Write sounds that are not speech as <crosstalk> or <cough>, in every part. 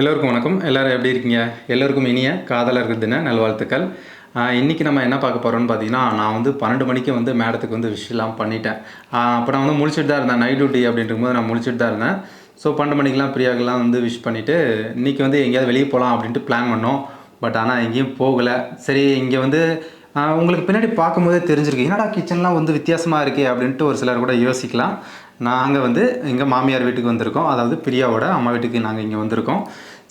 எல்லோருக்கும் வணக்கம். எல்லாரும் எப்படி இருக்கீங்க? எல்லோருக்கும் இனிய காதலர் தின நல்வாழ்த்துக்கள். இன்றைக்கி நம்ம என்ன பார்க்க போகிறோம்னு பார்த்தீங்கன்னா நான் வந்து பன்னெண்டு மணிக்கு வந்து மேடத்துக்கு வந்து விஷயம்லாம் பண்ணிட்டேன். அப்போ நான் வந்து முடிச்சுட்டு தான் இருந்தேன். நைட் டியூட்டி அப்படின்ற போது நான் முழிச்சிட்டு தான் இருந்தேன். ஸோ பன்னெண்டு மணிக்கெலாம் பிரியாக்கெலாம் வந்து விஷ் பண்ணிவிட்டு இன்றைக்கி வந்து எங்கேயாவது வெளியே போகலாம் அப்படின்ட்டு பிளான் பண்ணோம். பட் ஆனால் எங்கேயும் போகலை. சரி இங்கே வந்து உங்களுக்கு பின்னாடி பார்க்கும்போதே தெரிஞ்சிருக்கு. என்னடா கிச்சன்லாம் வந்து வித்தியாசமாக இருக்கே அப்படின்ட்டு ஒரு சிலர் கூட யோசிக்கலாம். நாங்கள் வந்து எங்கள் மாமியார் வீட்டுக்கு வந்திருக்கோம். அதாவது பிரியாவோட அம்மா வீட்டுக்கு நாங்கள் இங்கே வந்திருக்கோம்.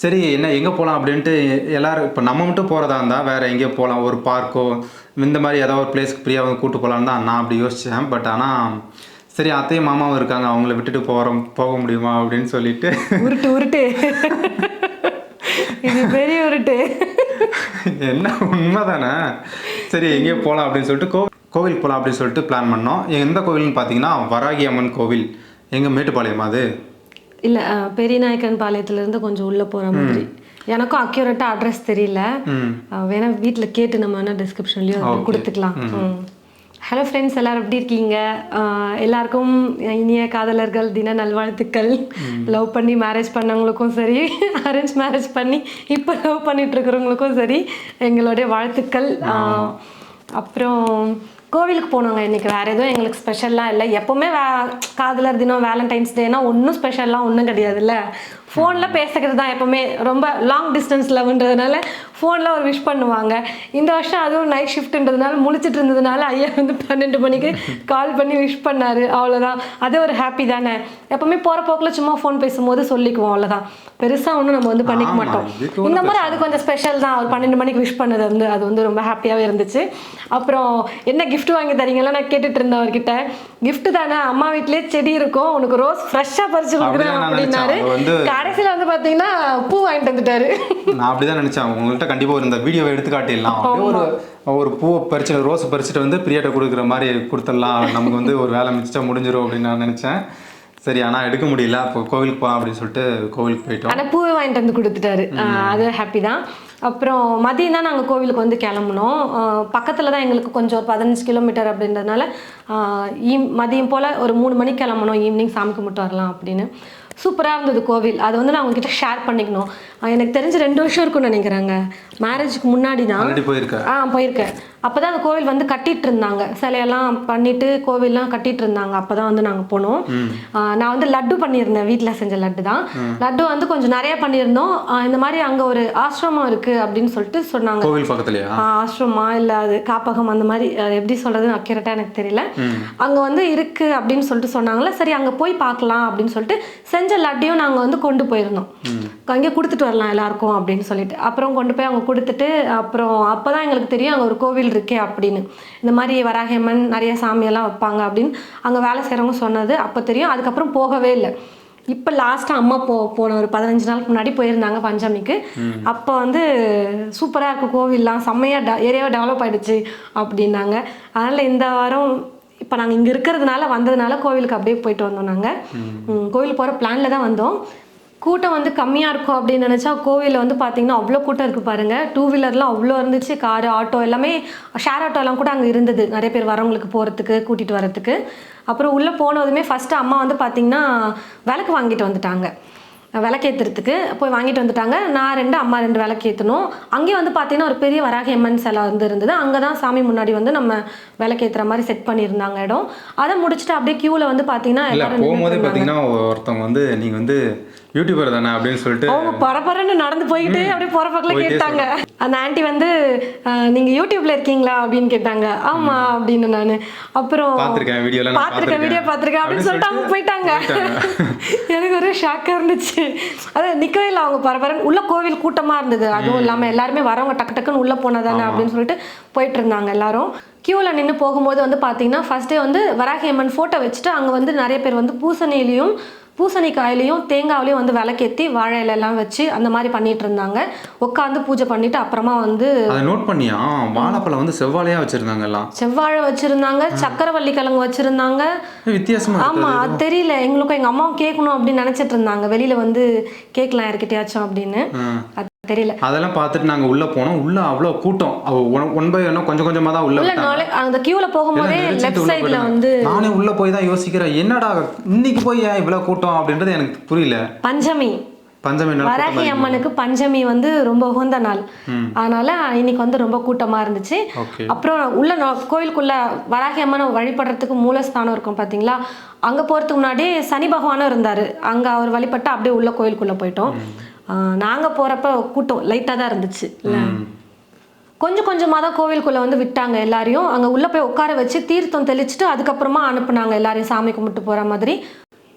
சரி என்ன எங்கே போகலாம் அப்படின்ட்டு எல்லாரும் இப்போ நம்ம மட்டும் போகிறதா இருந்தால் வேறு எங்கேயோ போகலாம் ஒரு பார்க்கோ இந்த மாதிரி ஏதாவது ஒரு பிளேஸ்க்கு பிரியாவை கூட்டு போகலான்னு தான் நான் அப்படி யோசித்தேன் பட் ஆனால் சரி அத்தையும் மாமாவும் இருக்காங்க. அவங்கள விட்டுட்டு போகிறோம் போக முடியுமா அப்படின்னு சொல்லிட்டு. உருட்டு உருட்டு. இது பெரிய உருட்டு. என்ன உண்மைதானே? சரி எங்கேயோ போகலாம் அப்படின்னு சொல்லிட்டு கோ கோவில் போகலாம் அப்படின்னு சொல்லிட்டு பிளான் பண்ணோம். எந்த கோவில்னு பார்த்தீங்கன்னா வராகி அம்மன் கோவில். எங்கள் மேட்டுப்பாளையம் அது? இல்ல பெரியநாயக்கன் பாளையத்துல இருந்து கொஞ்சம் உள்ள போற மாதிரி. எனக்கும் அக்யூரேட்டா அட்ரஸ் தெரியல. வேணா வீட்ல கேட்டு நம்ம வேணா டிஸ்கிரிப்ஷன்லயும் கொடுத்துக்கலாம். ஹலோ ஃப்ரெண்ட்ஸ் எல்லாரும் எப்படி இருக்கீங்க? எல்லாருக்கும் இனிய காதலர்கள் தின நல்வாழ்த்துக்கள். லவ் பண்ணி மேரேஜ் பண்ணவங்களுக்கும் சரி அரேஞ்ச் மேரேஜ் பண்ணி இப்போ லவ் பண்ணிட்டு இருக்கிறவங்களுக்கும் சரி எங்களுடைய வாழ்த்துக்கள். அப்புறம் கோவிலுக்கு போனோங்க இன்றைக்கி வேறு எதுவும் எங்களுக்கு ஸ்பெஷல்லாம் இல்லை. எப்போவுமே வே காதலர் தினம் வேலண்டைன்ஸ் டேனால் ஒன்றும் ஸ்பெஷல்லாம் ஒன்றும் கிடையாதுல்ல. ஃபோனில் பேசுகிறது தான் எப்பவுமே ரொம்ப லாங் டிஸ்டன்ஸ் லவ்ன்றதுனால ஃபோனில் ஒரு விஷ் பண்ணுவாங்க. இந்த வருஷம் அதுவும் நைட் ஷிஃப்ட்ன்றதுனால முழிச்சிட்டு இருந்ததுனால ஐயா வந்து பன்னெண்டு மணிக்கு கால் பண்ணி விஷ் பண்ணாரு. அவ்வளோதான் அது ஒரு ஹாப்பி தானே. எப்பவுமே போகிற போக்கில் சும்மா ஃபோன் பேசும்போது சொல்லிக்குவோம் அவ்வளோதான் பெருசாக ஒன்றும் நம்ம வந்து பண்ணிக்க மாட்டோம். இந்த மாதிரி அது கொஞ்சம் ஸ்பெஷல் தான். ஒரு பன்னெண்டு மணிக்கு விஷ் பண்ணது வந்து அது வந்து ரொம்ப ஹாப்பியாகவே இருந்துச்சு. அப்புறம் என்ன gift வாங்கி தரீங்களா நான் கேட்டுட்டு இருந்தேன் அவர்கிட்ட. gift தானே? அம்மா வீட்லயே செடி இருக்கும். உனக்கு ரோஸ் ஃப்ரெஷ்ஷாக பறிச்சு கொடுக்குறேன் அப்படின்னாரு. கடைசியில் வந்து பார்த்தீங்கன்னா பூ வாங்கிட்டு வந்துட்டாரு. நான் அப்படிதான் நினைச்சேன். உங்கள்கிட்ட கண்டிப்பாக ஒரு இந்த வீடியோவை எடுத்து காட்டிடலாம். ஒரு ஒரு பூவை பறிச்சு ரோஸ் பறிச்சுட்டு வந்து பிரியாட்ட கொடுக்குற மாதிரி கொடுத்துடலாம். நமக்கு வந்து ஒரு வேலை மிச்சம் முடிஞ்சிரும் அப்படின்னு நான் நினச்சேன். சரி ஆனால் எடுக்க முடியல. அப்போ கோவிலுக்கு போகலாம் அப்படின்னு சொல்லிட்டு கோவிலுக்கு போயிட்டோம். ஆனால் பூவை வாங்கிட்டு வந்து கொடுத்துட்டாரு. அது ஹாப்பி தான். அப்புறம் மதியம் தான் நாங்கள் கோவிலுக்கு வந்து கிளம்புனோம். பக்கத்தில் தான் எங்களுக்கு கொஞ்சம் ஒரு பதினஞ்சு கிலோமீட்டர் அப்படின்றதுனால மதியம் போல் ஒரு மூணு மணிக்கு கிளம்பணும் ஈவினிங் சாமி கும்பிட்டு வரலாம் அப்படின்னு. சூப்பராக இருந்தது கோவில். அது வந்து நான் உங்ககிட்ட ஷேர் பண்ணிக்கணும். எனக்கு தெரிஞ்சு ரெண்டு வருஷம் இருக்கும்னு நினைக்கிறேங்க. மேரேஜுக்கு முன்னாடி தான் ஆ போயிருக்கேன். அப்போ தான் அந்த கோவில் வந்து கட்டிட்டு இருந்தாங்க சிலையெல்லாம் பண்ணிட்டு கோவில்லாம் கட்டிட்டு இருந்தாங்க அப்போ தான் வந்து நாங்கள் போனோம் நான் வந்து லட்டு பண்ணியிருந்தேன். வீட்டில் செஞ்ச லட்டு தான். லட்டு வந்து கொஞ்சம் நிறைய பண்ணியிருந்தோம். இந்த மாதிரி அங்கே ஒரு ஆசிரமம் இருக்கு அப்படின்னு சொல்லிட்டு சொன்னாங்க. கோவில் பக்கத்துலையா? ஆசிரமா இல்லை அது காப்பகம் அந்த மாதிரி எப்படி சொல்றதுன்னு அக்யூரேட்டாக எனக்கு தெரியல. அங்கே வந்து இருக்கு அப்படின்னு சொல்லிட்டு சொன்னாங்களே சரி அங்கே போய் பார்க்கலாம் அப்படின்னு சொல்லிட்டு செஞ்ச லட்டையும் நாங்கள் வந்து கொண்டு போயிருந்தோம். அங்கே கொடுத்துட்டு வரலாம் எல்லாருக்கும் அப்படின்னு சொல்லிட்டு. அப்புறம் கொண்டு போய் அவங்க கொடுத்துட்டு அப்புறம் அப்போ தான் எங்களுக்கு தெரியும் அங்கே ஒரு கோவில் இருக்கே அப்படின்னு. இந்த மாதிரி வராகம்மன் நிறைய சாமியெல்லாம் வைப்பாங்க அப்படின்னு அங்கே வேலை செய்கிறவங்க சொன்னது அப்போ தெரியும். அதுக்கப்புறம் போகவே இல்லை. இப்போ லாஸ்ட்டாக அம்மா போ போன ஒரு பதினஞ்சு நாளுக்கு முன்னாடி போயிருந்தாங்க பஞ்சமிக்கு. அப்போ வந்து சூப்பராக இருக்கும் கோவில்லாம். செம்மையாக ட ஏரியாவை டெவலப் ஆயிடுச்சு அப்படின்னாங்க. அதனால் இந்த வாரம் இப்போ நாங்கள் இங்கே இருக்கிறதுனால வந்ததுனால கோவிலுக்கு அப்படியே போயிட்டு வந்தோம் நாங்கள் கோவில் போகிற பிளானில் தான் வந்தோம். கூட்டம் வந்து கம்மியாக இருக்கும் அப்படின்னு நினச்சா கோவிலில் வந்து பார்த்தீங்கன்னா அவ்வளோ கூட்டம் இருக்குது பாருங்கள் டூ வீலர்லாம் அவ்வளோ இருந்துச்சு காரு ஆட்டோ எல்லாமே ஷேர் ஆட்டோலாம் கூட அங்கே இருந்தது. நிறைய பேர் வரவங்களுக்கு போகிறதுக்கு கூட்டிகிட்டு வரதுக்கு. அப்புறம் உள்ளே போனதுமே ஃபஸ்ட்டு அம்மா வந்து பார்த்தீங்கன்னா விளக்கு வாங்கிட்டு வந்துட்டாங்க. விளக்கேற்றுறதுக்கு போய் வாங்கிட்டு வந்துட்டாங்க. நான் ரெண்டு அம்மா ரெண்டு விளக்கேற்றணும் அங்கேயே வந்து பார்த்தீங்கன்னா ஒரு பெரிய வராகி அம்மன் சிலை வந்து இருந்தது. அங்கே தான் சாமி முன்னாடி வந்து நம்ம விளக்கேற்றுற மாதிரி செட் பண்ணியிருந்தாங்க இடம். அதை முடிச்சுட்டு அப்படியே க்யூவில் வந்து பார்த்தீங்கன்னா எல்லாரும் போகும்போதே பார்த்தீங்கன்னா ஒருத்தவங்க வந்து நீங்கள் வந்து யூடியூபர் தானே அப்படின்னு சொல்லிட்டு அவங்க பரபரன்னு நடந்து போயிட்டு அப்படியே போற பக்கத்துல போயிட்டே கேட்டாங்க. அந்த ஆன்ட்டி வந்து நீங்க யூடியூப்ல இருக்கீங்களா? அப்படின்னு கேட்டாங்க. ஆமா அப்படின்னு நானு. அப்புறம் பார்த்திருக்கேன், videoல நான் பார்த்திருக்கேன் வீடியோ பார்த்திருக்கேன் அப்படின்னு சொல்லிட்டு அவங்க போயிட்டாங்க. <laughs> எனக்கு ஒரே ஷாக்கா இருந்துச்சு. அதான் நிக்கவே இல்லை அவங்க பரபரன்னு உள்ள கோவில் கூட்டமா இருந்தது. அதுவும் இல்லாம எல்லாருமே வரவங்க டக்கு டக்குன்னு உள்ள போனதானே அப்படின்னு சொல்லிட்டு போயிட்டு இருந்தாங்க எல்லாரும். கியூவில் நின்று போகும்போது வந்து பார்த்தீங்கன்னா ஃபர்ஸ்டே வந்து வராகி அம்மன் ஃபோட்டோ வச்சுட்டு அங்கே வந்து நிறைய பேர் வந்து பூசணியிலையும் பூசணிக்காயிலையும் தேங்காவிலையும் வந்து விளக்கேற்றி வாழை இலையெல்லாம் வச்சு அந்த மாதிரி பண்ணிட்டு இருந்தாங்க உட்காந்து பூஜை பண்ணிட்டு அப்புறமா வந்து அதை நோட் பண்ணியா? வாழைப்பழம் வந்து செவ்வாழையாக வச்சுருந்தாங்க எல்லாம். செவ்வாழை வச்சிருந்தாங்க சக்கரவள்ளி கிழங்கு வச்சிருந்தாங்க. வித்தியாசமா ஆமா அது தெரியல. எங்களுக்கும் எங்க அம்மாவும் கேட்கணும் அப்படின்னு நினைச்சிட்டு இருந்தாங்க. வெளியில வந்து கேட்கலாம் யார்கிட்டயாச்சும் அப்படின்னு. தெரியல. அதெல்லாம் பார்த்துட்டு நாங்கள் உள்ளே போனோம். உள்ளே அவ்வளோ கூட்டம். ஒன் பை ஒன் கொஞ்சம் கொஞ்சமாக தான் உள்ள அந்த கியூல போகும்போதே லெஃப்ட் சைடுல. வந்து நானே உள்ள போய் தான் யோசிக்கிறேன். என்னடா இன்னைக்கு போய் ஏன் இவ்வளவு கூட்டம் அப்படின்றது எனக்கு புரியல. பஞ்சமி. பஞ்சமி வராகி அம்மனுக்கு பஞ்சமி வந்து ரொம்ப உகந்த நாள். அதனால இன்னைக்கு வந்து ரொம்ப கூட்டமா இருந்துச்சு. அப்புறம் உள்ள கோயிலுக்குள்ள வராகி அம்மனை வழிபடுறதுக்கு மூலஸ்தானம் இருக்கும் பாத்தீங்களா? அங்க போறதுக்கு முன்னாடி சனி பகவானும் இருந்தாரு. அங்க அவர் வழிபட்டு அப்படியே உள்ள கோயிலுக்குள்ள போயிட்டோம். ஆஹ் நாங்க போறப்ப கூட்டம் லைட்டா தான் இருந்துச்சு. இல்ல கொஞ்சம் கொஞ்சமாக தான் கோவிலுக்குள்ள வந்து விட்டாங்க எல்லாரையும். அங்க உள்ள போய் உட்கார வச்சு தீர்த்தம் தெளிச்சுட்டு அதுக்கப்புறமா அனுப்புனாங்க எல்லாரையும் சாமி கும்பிட்டு போற மாதிரி.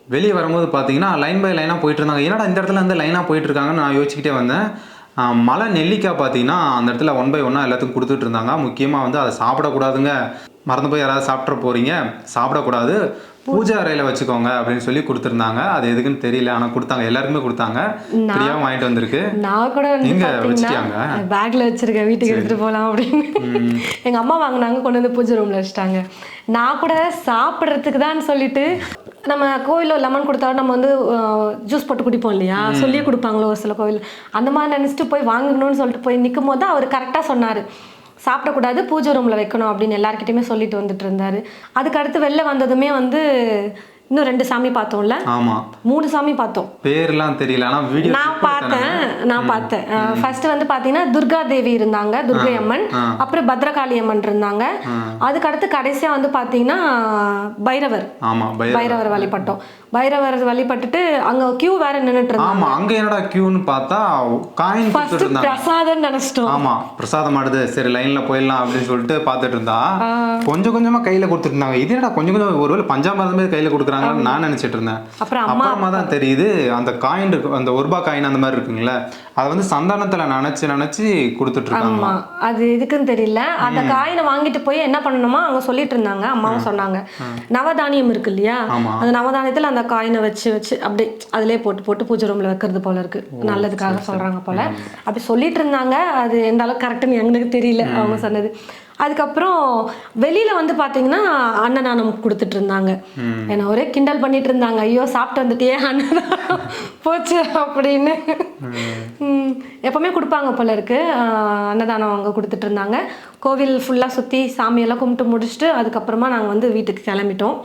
வெளியே வரும்போது பார்த்தீங்கன்னா லைன் பை லைனாக போயிட்டு இருந்தாங்க. என்னடா இந்த இடத்துல வந்து லைனாக போயிட்டு இருக்காங்கன்னு நான் யோசிச்சுக்கிட்டே வந்தேன். மலை நெல்லிக்காய் பார்த்தீங்கன்னா அந்த இடத்துல ஒன் பை ஒன்னாக எல்லாத்துக்கும் கொடுத்துட்டு இருந்தாங்க. முக்கியமாக வந்து அதை சாப்பிடக்கூடாதுங்க. மறந்து போய் யாராவது சாப்பிட்ற போறீங்க. சாப்பிடக்கூடாது. பூஜை அறையில் வச்சுக்கோங்க அப்படின்னு சொல்லி கொடுத்துருந்தாங்க. அது எதுக்குன்னு தெரியல ஆனால் கொடுத்தாங்க. எல்லாருக்குமே கொடுத்தாங்க. ஃப்ரீயாகவும் வாங்கிட்டு வந்திருக்கு. நான் கூட பாத்தீங்கன்னா வச்சிட்டியாங்க? பேக்ல வச்சிருக்கேன் வீட்டுக்கு எடுத்துட்டு போலாம் அப்படின்னு. எங்க அம்மா வாங்கினாங்க கொண்டு வந்து பூஜை ரூம்ல வச்சுட்டாங்க. நான் கூட சாப்பிட்றதுக்கு தான் சொல்லிட்டு நம்ம கோயிலில் லெமன் கொடுத்தாலும் நம்ம வந்து ஜூஸ் போட்டு குடிப்போம் இல்லையா? சொல்லியே கொடுப்பாங்களோ ஒரு சில கோவில். அந்த மாதிரி நினச்சிட்டு போய் வாங்கணும்னு சொல்லிட்டு போய் நிற்கும் போது அவர் கரெக்டாக சொன்னார். சாப்பிடக்கூடாது பூஜை ரூமில் வைக்கணும் அப்படின்னு எல்லாருக்கிட்டையுமே சொல்லிட்டு வந்துட்டு இருந்தாரு. அதுக்கு அடுத்து வெளில வந்ததுமே வந்து இன்னும் ரெண்டு சாமி பார்த்தோம்ல? ஆமாம் மூணு சாமி பார்த்தோம். பேர்லாம் தெரியல ஆனால் வீடியோ நான் பார்த்தேன் நான். பார்த்தேன். ஃபர்ஸ்ட் வந்து பாத்தீங்கன்னா துர்கா தேவி இருந்தாங்க துர்கை அம்மன் அப்புறம் பத்ரகாளி அம்மன் இருந்தாங்க அதுக்கு அடுத்து கடைசியா வந்து பாத்தீங்கன்னா பைரவர். பய பைரவர் வழிபட்டோம். பைரவர் வழிபட்டுட்டு அங்க கியூ வேற நின்னுட்டு இருந்தாங்க. ஆமாம் அங்கே என்னடா கியூன்னு பார்த்தா காயின் ஃபர்ஸ்ட் கொடுத்துட்டு இருந்தாங்க. பிரசாதம் நினைச்சிட்டோம். ஆமா பிரசாதம் ஆடுது சரி லைன்ல போயிடலாம் அப்படின்னு சொல்லிட்டு பார்த்துட்டு இருந்தா கொஞ்சம் கொஞ்சமா கையில கொடுத்துட்டு இருந்தாங்க. இது என்னடா கொஞ்சம் கொஞ்சம் ஒருவேளை பஞ்சாமிரதமே கையில கொடுக்குறாங்கன்னு நான் நினைச்சிட்டு இருந்தேன். அப்புறம் அம்மா அப்புறமா தான் தெரியுது அந்த காயின் இருக்கு அந்த ஒரு ரூபாய் காயின் அந்த மாதிரி இருக்குங்களே அதை வந்து சந்தானத்துல நினைச்சு நினைச்சு கொடுத்துட்டு இருக்காங்க ஆமா. அது எதுக்குன்னு தெரியல. அந்த காயினை வாங்கிட்டு போய் என்ன பண்ணணுமா அவங்க சொல்லிட்டு இருந்தாங்க அம்மாவும் சொன்னாங்க. நவதானியம் இருக்கு இல்லையா. அந்த நவதானியத்துல அந்த காயினை வச்சு வச்சு அப்படியே அதிலே போட்டு போட்டு பூஜை ரூம்ல வைக்கிறது போல இருக்கு. நல்லதுக்காக சொல்றாங்க போல. அப்படி சொல்லிட்டு இருந்தாங்க அது எந்த அளவுக்கு கரெக்டுன்னு எங்களுக்கு தெரியல அவங்க சொன்னது. அதுக்கப்புறம் வெளியில வந்து பாத்தீங்கன்னா அன்னதானம் கொடுத்துட்டு இருந்தாங்க என்ன ஒரே கிண்டல் பண்ணிட்டு இருந்தாங்க ஐயோ சாப்பிட்டு வந்துட்டியே அன்னதானம். போச்சு அப்படின்னு. எப்பவுமே கொடுப்பாங்க போல இருக்கு. ஆஹ் அன்னதானம் அவங்க கொடுத்துட்டு இருந்தாங்க. கோவில் ஃபுல்லாக சுற்றி சாமியெல்லாம் கும்பிட்டு முடிச்சுட்டு அதுக்கப்புறமா நாங்கள் வந்து வீட்டுக்கு கிளம்பிட்டோம்.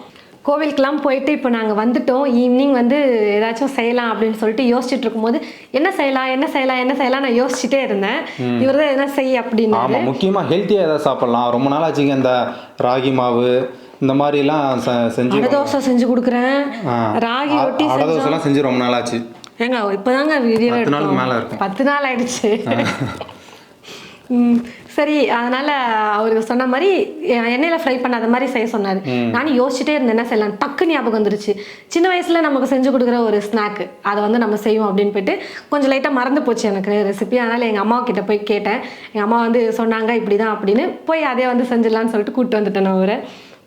கோவிலுக்கெல்லாம் போயிட்டு இப்போ நாங்கள் வந்துட்டோம். ஈவினிங் வந்து ஏதாச்சும் செய்யலாம் அப்படின்னு சொல்லிட்டு யோசிச்சுட்டு இருக்கும்போது என்ன செய்யலாம் என்ன செய்யலாம் என்ன செய்யலாம் நான் யோசிச்சுட்டே இருந்தேன். இவர் தான் என்ன செய் அப்படின்னு ஆமா முக்கியமா ஹெல்த்தியா ஏதாவது சாப்பிடலாம். ரொம்ப நாள் ஆச்சுங்க இந்த ராகி மாவு இந்த மாதிரி எல்லாம் செ- செஞ்சு தோசை செஞ்சு கொடுக்குறேன். ராகி ரொட்டி அடை செஞ்சு ரொம்ப நாள் ஆச்சு. ஏங்க இப்போதாங்க வீடியோ பத்து நாளுக்கு மேல இருக்கும். பத்து நாள் ஆயிடுச்சு. சரி அதனால அவருக்கு சொன்ன மாதிரி எண்ணெயில ஃப்ரை பண்ணாத மாதிரி செய்ய சொன்னாரு. நானும் யோசிச்சுட்டே இருந்தேன் என்ன செய்யலாம் டக்கு ஞாபகம் வந்துருச்சு. சின்ன வயசுல நமக்கு செஞ்சு கொடுக்குற ஒரு ஸ்நாக் அதை வந்து நம்ம செய்வோம் அப்படின்னு போயிட்டு கொஞ்சம் லைட்டா மறந்து போச்சு எனக்கு ரெசிபி அதனால எங்க அம்மா கிட்ட போய் கேட்டேன். எங்க அம்மா வந்து சொன்னாங்க இப்படிதான் அப்படின்னு. போய் அதே வந்து செஞ்சிடலாம்னு சொல்லிட்டு கூப்பிட்டு வந்துட்டேன் நான் அவரை.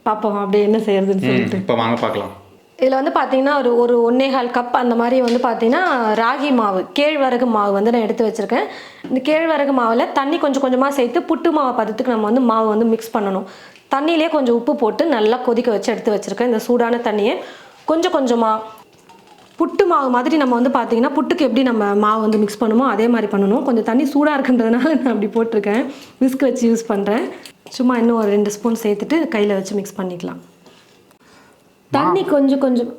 பார்ப்போம் அப்படியே என்ன செய்யறதுன்னு சொல்லி ம், இப்ப வாங்க பார்க்கலாம். இதில் வந்து பார்த்தீங்கன்னா ஒரு ஒரு ஒன்னே கால் கப் அந்த மாதிரி வந்து பார்த்தீங்கன்னா ராகி மாவு கேழ்வரகு மாவு வந்து நான் எடுத்து வச்சுருக்கேன். இந்த கேழ்வரகு மாவில் தண்ணி கொஞ்சம் கொஞ்சமாக சேர்த்து புட்டு மாவு பதத்துக்கு நம்ம வந்து மாவு வந்து மிக்ஸ் பண்ணணும். தண்ணியிலே கொஞ்சம் உப்பு போட்டு நல்லா கொதிக்க வச்சு எடுத்து வச்சுருக்கேன். இந்த சூடான தண்ணியை கொஞ்சம் கொஞ்சமாக புட்டு மாவு மாதிரி நம்ம வந்து பார்த்தீங்கன்னா புட்டுக்கு எப்படி நம்ம மாவு வந்து மிக்ஸ் பண்ணுமோ அதே மாதிரி பண்ணணும். கொஞ்சம் தண்ணி சூடாக இருக்குன்றதுனால நான் அப்படி போட்டிருக்கேன். விஸ்க் வச்சு யூஸ் பண்ணுறேன் சும்மா இன்னும் ஒரு ரெண்டு ஸ்பூன் சேர்த்துட்டு கையில் வச்சு மிக்ஸ் பண்ணிக்கலாம். தண்ணி கொஞ்சம் கொஞ்சம்.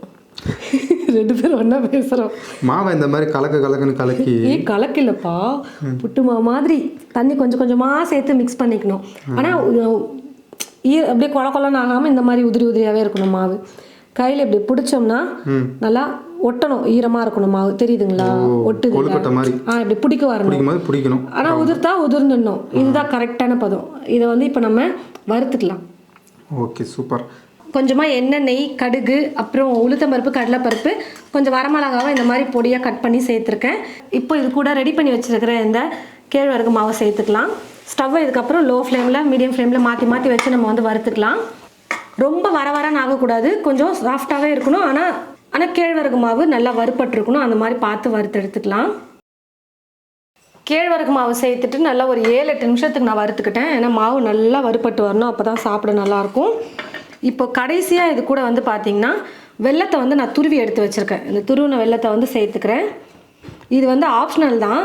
ரெண்டு பேரும் ஒன்றா பேசுகிறோம் மாவை இந்த மாதிரி கலக்கு கலக்குன்னு கலக்கி. ஏய் கலக்கில்லப்பா புட்டு மாவு மாதிரி தண்ணி கொஞ்சம் கொஞ்சமாக சேர்த்து மிக்ஸ் பண்ணிக்கணும். ஆனால் ஈ அப்படியே கொல கொலன்னு ஆகாமல் இந்த மாதிரி உதிரி உதிரியாகவே இருக்கணும் மாவு. கையில் இப்படி பிடிச்சோம்னா நல்லா ஒட்டணும் ஈரமாக இருக்கணும் மாவு. தெரியுதுங்களா? ஒட்டுது கொழுக்கட்டை மாதிரி. ஆ இப்படி பிடிக்க வரணும். பிடிக்கணும். ஆனால் உதிர்த்தா உதிர்ந்துடணும். இதுதான் கரெக்டான பதம். இதை வந்து இப்போ நம்ம வறுத்துக்கலாம். Okay super. கொஞ்சமாக எண்ணெய் நெய் கடுகு அப்புறம் உளுத்தம்பருப்பு கடலைப்பருப்பு கொஞ்சம் வரமிளகாவை இந்த மாதிரி பொடியாக கட் பண்ணி சேர்த்துருக்கேன். இப்போ இது கூட ரெடி பண்ணி வச்சுருக்கிற இந்த கேழ்வரகு மாவை சேர்த்துக்கலாம். ஸ்டவ்வை இதுக்கப்புறம் லோ ஃப்ளேமில் மீடியம் ஃப்ளேமில் மாற்றி மாற்றி வச்சு நம்ம வந்து வறுத்துக்கலாம். ரொம்ப வர வரன்னு ஆகக்கூடாது. கொஞ்சம் சாஃப்டாகவே இருக்கணும். ஆனால் ஆனால் கேழ்வரகு மாவு நல்லா வறுப்பட்டிருக்கணும் அந்த மாதிரி பார்த்து வறுத்து எடுத்துக்கலாம். கேழ்வரகு மாவு சேர்த்துட்டு நல்லா ஒரு ஏழு எட்டு நிமிஷத்துக்கு நான் வறுத்துக்கிட்டேன். ஏன்னா மாவு நல்லா வறுப்பட்டு வரணும். அப்போ தான் சாப்பிட நல்லாயிருக்கும் இப்போ கடைசியாக இது கூட வந்து பார்த்தீங்கன்னா வெள்ளத்தை வந்து நான் துருவி எடுத்து வச்சுருக்கேன். இந்த துருவின வெள்ளத்தை வந்து சேர்த்துக்கிறேன். இது வந்து ஆப்ஷனல் தான்.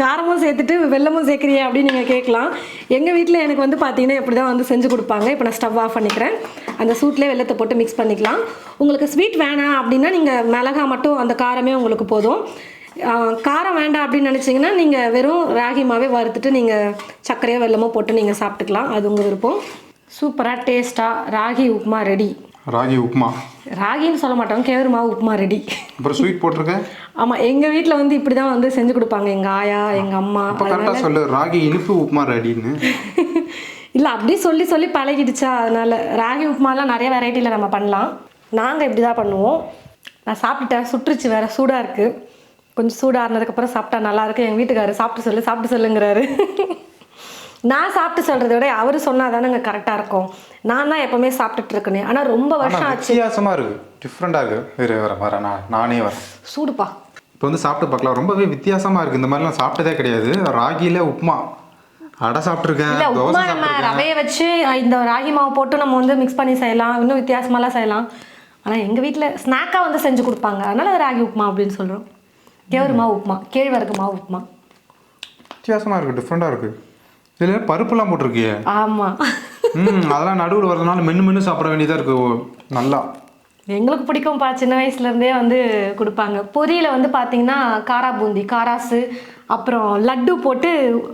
காரமும் சேர்த்துட்டு வெல்லமும் சேர்க்குறியா அப்படின்னு நீங்கள் கேட்கலாம். எங்கள் வீட்டில் எனக்கு வந்து பார்த்தீங்கன்னா இப்படி தான் வந்து செஞ்சு கொடுப்பாங்க. இப்போ நான் ஸ்டவ் ஆஃப் பண்ணிக்கிறேன். அந்த சூட்லேயே வெல்லத்தை போட்டு மிக்ஸ் பண்ணிக்கலாம். உங்களுக்கு ஸ்வீட் வேணாம் அப்படின்னா நீங்கள் மிளகா மட்டும் அந்த காரமே உங்களுக்கு போதும். காரம் வேண்டாம் அப்படின்னு நினச்சிங்கன்னா நீங்கள் வெறும் ராகி மாவே வறுத்துட்டு நீங்கள் சர்க்கரையோ வெல்லமோ போட்டு நீங்கள் சாப்பிட்டுக்கலாம். அது உங்கள் விருப்பம். சூப்பராக டேஸ்ட்டாக ராகி உப்புமா ரெடி. ராகி உப்புமா ராகின்னு சொல்ல மாட்டோம் கேவரு மாவு உப்புமா ரெடி. அப்புறம் ஸ்வீட் போட்டிருக்க? ஆமாம் எங்கள் வீட்டில் வந்து இப்படி தான் வந்து செஞ்சு கொடுப்பாங்க எங்கள் ஆயா எங்கள் அம்மா இப்போ கரெக்டாக சொல்லு ராகி இனிப்பு உப்புமா ரெடின்னு. <laughs> இல்லை அப்படி சொல்லி சொல்லி பழகிடுச்சா அதனால. ராகி உப்புமாலாம் நிறைய வெரைட்டியில் நம்ம பண்ணலாம். நாங்கள் இப்படி தான் பண்ணுவோம். நான் சாப்பிட்டுட்டேன் சுற்றுச்சு வேற சூடாக இருக்குது கொஞ்சம் சூடாக இருந்ததுக்கப்புறம் சாப்பிட்டா நல்லா இருக்கு. எங்கள் வீட்டுக்காரர் சாப்பிட்டு சொல்லு சாப்பிட்டு சொல்லுங்கிறாரு. <laughs> நான் சாப்பிட்டு சொல்கிறத விட அவர் சொன்னால் தானேங்க கரெக்டாக இருக்கும். நான் தான் எப்போவுமே சாப்பிட்டுட்டு இருக்கேனே. ஆனால் ரொம்ப வருஷம் ஆச்சு. வித்தியாசமாக இருக்கு. டிஃப்ரெண்ட்டாக இருக்கு. இரு வரேன் வரேன் நான் நானே வரேன். சூடுப்பா. இப்போ வந்து சாப்பிட்டு பார்க்கலாம். ரொம்பவே வித்தியாசமாக இருக்குது இந்த மாதிரிலாம் சாப்பிட்டதே கிடையாது. ராகியில் உப்புமா. அடை சாப்பிட்ருக்கேன் உப்புமா நம்ம ரவையை வச்சு இந்த ராகி மாவு போட்டு நம்ம வந்து மிக்ஸ் பண்ணி செய்யலாம். இன்னும் வித்தியாசமாலாம் செய்யலாம். ஆனால் எங்கள் வீட்டில் ஸ்நாக்காக வந்து செஞ்சு கொடுப்பாங்க. அதனால அது ராகி உப்புமா அப்படின்னு சொல்கிறோம் கேவரு மாவு உப்புமா. கேழ்வரகு மாவு உப்புமா. வித்தியாசமாக இருக்குது டிஃப்ரெண்ட்டாக இருக்குது இதில் பருப்புலாம் போட்டிருக்கியே. ஆமாம் ம் அதெல்லாம் நடுவில் வரதுனால மென்று மென்று சாப்பிட வேண்டியதாக இருக்குது ஓ, நல்லா. எங்களுக்கு பிடிக்கும்ப்பா சின்ன வயசுலேருந்தே வந்து கொடுப்பாங்க. பொரியில வந்து பார்த்தீங்கன்னா காரா பூந்தி காராசு அப்புறம் லட்டு போட்டு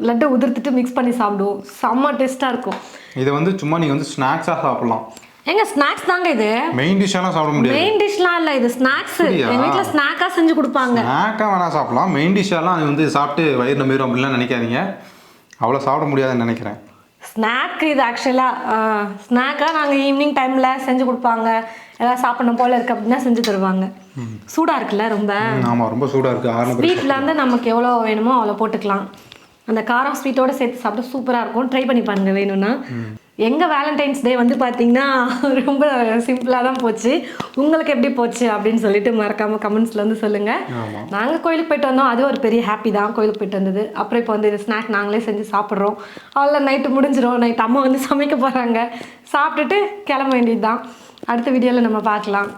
லட்டை உதிர்த்துட்டு மிக்ஸ் பண்ணி சாப்பிடுவோம். செம்ம டேஸ்ட்டாக இருக்கும். இதை வந்து சும்மா நீங்கள் வந்து ஸ்நாக்ஸாக சாப்பிடலாம். எங்க ஸ்நாக்ஸ் தாங்க இது? மெயின் டிஷ்ஷெல்லாம் சாப்பிட முடியாது. மெயின் டிஷ்லாம் இல்லை இது ஸ்நாக்ஸ் அப்படியா? எங்கள் வீட்டில் ஸ்நாக்காக செஞ்சு கொடுப்பாங்க. ஸ்நாக்காக வேணால் சாப்பிடலாம். மெயின் டிஷ்ஷெல்லாம் அது வந்து சாப்பிட்டு வயிறு நம்பிடும் அப்படிலாம் நினைக்காதீங்க. அவ்வளோ சாப்பிட முடியாதுன்னு நினைக்கிறேன். ஸ்நாக் இது ஆக்சுவலாக ஸ்நாக்காக நாங்கள் ஈவினிங் டைமில் செஞ்சு கொடுப்பாங்க. ஏதாவது சாப்பிடணும் போல இருக்கு அப்படின்னா செஞ்சு தருவாங்க. சூடாக இருக்குல்ல ரொம்ப? ஆமாம் ரொம்ப சூடாக இருக்குது ஸ்வீட்டில் வந்து நமக்கு எவ்வளோ வேணுமோ அவ்வளோ போட்டுக்கலாம். அந்த காரம் ஸ்வீட்டோட சேர்த்து சாப்பிட்டா சூப்பராக இருக்கும். ட்ரை பண்ணி பாருங்க வேணும்னா. எங்கள் வேலண்டைன்ஸ் டே வந்து பார்த்தீங்கன்னா <laughs> ரொம்ப சிம்பிளாக தான் போச்சு. உங்களுக்கு எப்படி போச்சு அப்படின்னு சொல்லிட்டு மறக்காமல் கமெண்ட்ஸில் வந்து சொல்லுங்கள் நாங்கள் கோயிலுக்கு போயிட்டு வந்தோம். அது ஒரு பெரிய ஹாப்பி தான். கோயிலுக்கு போயிட்டு வந்தது. அப்புறம் இப்போ வந்து இது ஸ்நாக் நாங்களே செஞ்சு சாப்பிட்றோம். அவ்வளோ நைட்டு முடிஞ்சிடும் நைட் அம்மா வந்து சமைக்க போகிறாங்க சாப்பிட்டுட்டு கிளம்ப வேண்டியது தான் அடுத்த வீடியோவில் நம்ம பார்க்கலாம்.